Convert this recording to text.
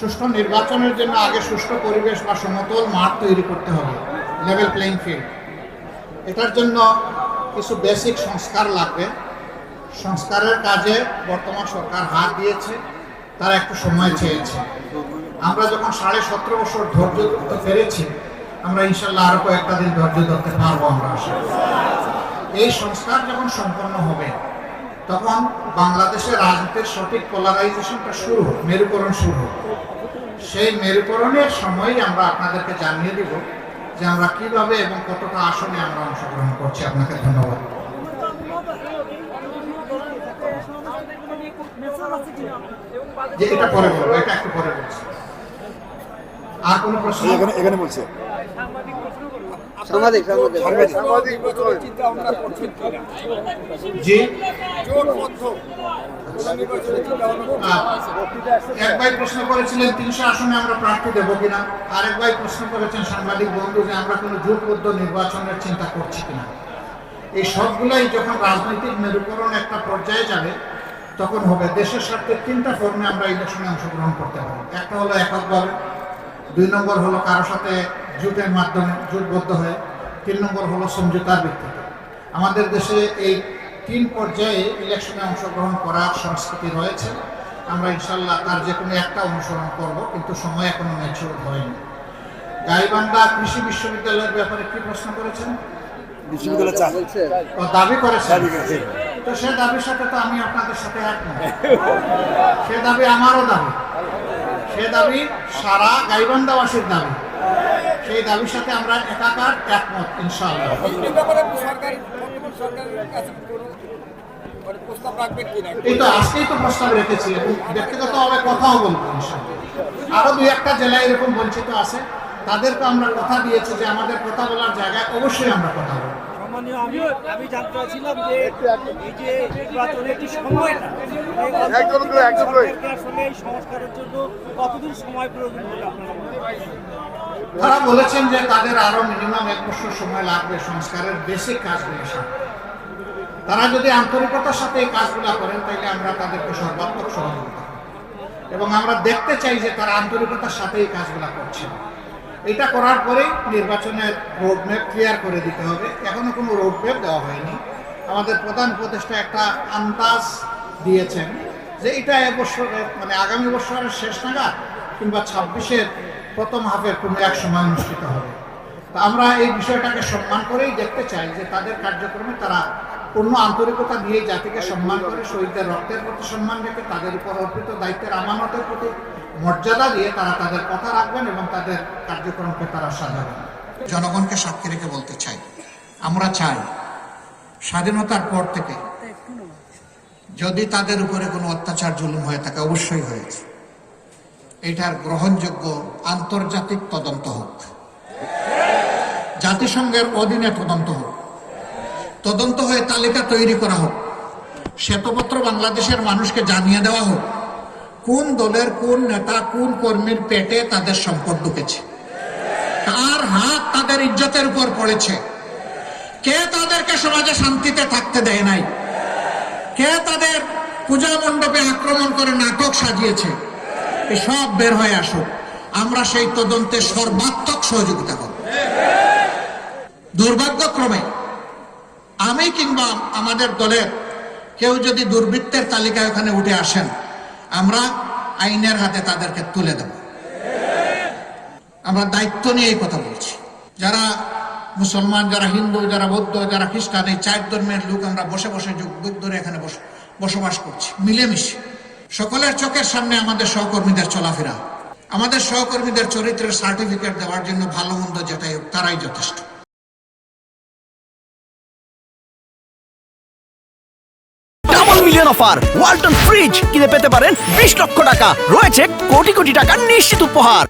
সুষ্ঠু নির্বাচনের জন্য আগে সুষ্ঠু পরিবেশ বা সমতল মাঠ তৈরি করতে হবে লেভেল প্লেইং ফিল্ড এটার জন্য কিছু বেসিক সংস্কার লাগবে। সংস্কারের কাজে বর্তমান সরকার হাত দিয়েছে, তারা একটু সময় চেয়েছে। আমরা যখন সাড়ে সতেরো বছর ধৈর্য ধরতে পেরেছি, আমরা ইনশাল্লাহ আরও কয়েকটা দিন ধৈর্য ধরতে পারব আমরা এই সংস্কার যখন সম্পন্ন হবে তখন বাংলাদেশের রাজনীতির সঠিক পোলারাইজেশনটা শুরু হোক, মেরুকরণ শুরু হোক। সেই মেরুকরণের সময়ই আমরা আপনাদেরকে জানিয়ে দিব যে আমরা কীভাবে এবং কতটা আসনে আমরা অংশগ্রহণ করছি। আপনাকে ধন্যবাদ। পরে বলব, এটা একটু পরে আর কোনো প্রশ্ন? এখানে বলছে। সাংবাদিক সাংবাদিক। জি। এক ভাই প্রশ্ন করেছিলেন তিনশো আসনে আমরা প্রার্থী দেবো কিনা? আরেক ভাই প্রশ্ন করেছেন সাংবাদিক বন্ধু যে আমরা কোনো জোটবদ্ধ নির্বাচনের চিন্তা করছি কিনা? এই সবগুলাই যখন রাজনৈতিক মেরুকরণ একটা পর্যায়ে যাবে তখন হবে দেশের স্বার্থে তিনটা ফর্মে আমরা ইলেকশনে অংশগ্রহণ করতে পারি একটা হলো এককভাবে দুই নম্বর হলো কারোর সাথে জোটের মাধ্যমে জোটবদ্ধ হয়ে তিন নম্বর হলো সমঝোতার ভিত্তিতে। আমাদের দেশে এই তিন পর্যায়ে ইলেকশনে অংশগ্রহণ করার সংস্কৃতি রয়েছে। আমরা ইনশাল্লাহ তার যে কোনো একটা অনুসরণ করব কিন্তু সময় এখনও ম্যাচিউর হয়নি। গাইবান্ধা কৃষি বিশ্ববিদ্যালয়ের ব্যাপারে কি প্রশ্ন করেছেন? দাবি করেছেন? তো সে দাবির সাথে তো আমি আপনাদের সাথে একমত সে দাবি আমারও দাবি। সে দাবি সারা গাইবান্ধাবাসীর দাবি। সেই দাবির সাথে আমরা একাকার একমত ইনশাআল্লাহ। এই মানে তো আজকেই তো প্রস্তাব রেখেছি এবং ব্যক্তিগতভাবে কথাও বলব আরও দুই একটা জেলায় এরকম বঞ্চিত আছে তাদেরকে আমরা কথা দিয়েছি যে আমাদের কথা বলার জায়গায় অবশ্যই আমরা কথা বলব। সম্মানীয় আমি আমি জানতে চাচ্ছিলাম যে এই যে নির্বাচনের যে সময়টা এই একদম করে, একদম। করে। সরকারকে আসলে এই সংস্কারের জন্য কতদিন সময় প্রয়োজন বলে আপনারা করেন? তারা বলেছেন যে তাদের আরও মিনিমাম এক বছর সময় লাগবে সংস্কারের বেসিক কাজগুলো তারা যদি আন্তরিকতার সাথে এই কাজগুলো করেন তাহলে আমরা তাদেরকে সর্বাত্মক সহযোগিতা এবং আমরা দেখতে চাই যে তারা আন্তরিকতার সাথে এই কাজগুলো করছে এটা করার পরে নির্বাচনের রোডম্যাপ ক্লিয়ার করে দিতে হবে। এখনও কোনো রোডম্যাপ দেওয়া হয়নি। আমাদের প্রধান উপদেষ্টা একটা আন্দাজ দিয়েছেন যে এটা এবছরের মানে আগামী বছরের শেষ নাগাদ কিংবা ছাব্বিশের প্রথম হাফের কোনো এক সময় অনুষ্ঠিত হবে। তা আমরা এই বিষয়টাকে সম্মান করেই দেখতে চাই যে তাদের কার্যক্রমে তারা পূর্ণ আন্তরিকতা দিয়ে জাতিকে সম্মান করে, শহীদদের রক্তের প্রতি সম্মান রেখে তাদের উপর অর্পিত দায়িত্বের আমানতের প্রতি মর্যাদা দিয়ে তারা তাদের কথা রাখবেন এবং তাদের কার্যক্রমকে তারা সাজাবেন। জনগণকে সাক্ষী রেখে বলতে চাই, আমরা চাই স্বাধীনতার পর থেকে যদি তাদের উপরে কোনো অত্যাচার, জুলুম হয়ে থাকে, অবশ্যই হয়েছে এটার গ্রহণযোগ্য আন্তর্জাতিক তদন্ত হোক, জাতিসংঘের অধীনে তদন্ত হোক। তদন্ত হয়ে তালিকা তৈরি করা হোক। শ্বেতপত্র বাংলাদেশের মানুষকে জানিয়ে দেওয়া হোক, কোন দলের কোন নেতা, কোন কর্মীর পেটে তাদের সম্পদ ঢুকেছে? কার হাত তাদের ইজ্জতের উপর পড়েছে? কে তাদেরকে সমাজে শান্তিতে থাকতে দেয় নাই? কে তাদের পূজা মণ্ডপে আক্রমণ করে নাটক সাজিয়েছে? সব বের হয়ে আসুক। আমরা সেই তদন্তে সর্বাত্মক সহযোগিতা করব। দুর্ভাগ্যক্রমে আমি কিংবা আমাদের দলের কেউ যদি দুর্বৃত্তের তালিকায় ওখানে উঠে আসেন, আমরা আইনের হাতে তাদেরকে তুলে দেব। আমরা দায়িত্ব নিয়ে এই কথা বলছি। যারা মুসলমান, যারা হিন্দু, যারা বৌদ্ধ, যারা খ্রিস্টান, এই চার ধর্মের লোক আমরা বসে বসে যুগ যুগ ধরে এখানে বস- বসবাস করছি, মিলেমিশে। সকলের চোখের সামনে আমাদের সহকর্মীদের চলাফেরা। আমাদের সহকর্মীদের চরিত্রের সার্টিফিকেট দেওয়ার জন্য ভালো মন্দ যেটাই হোক, তারাই যথেষ্ট। মিলিয়ন অফার ওয়ালটন ফ্রিজ কিনে পেতে পারেন বিশ লক্ষ টাকা। রয়েছে কোটি কোটি টাকার নিশ্চিত উপহার।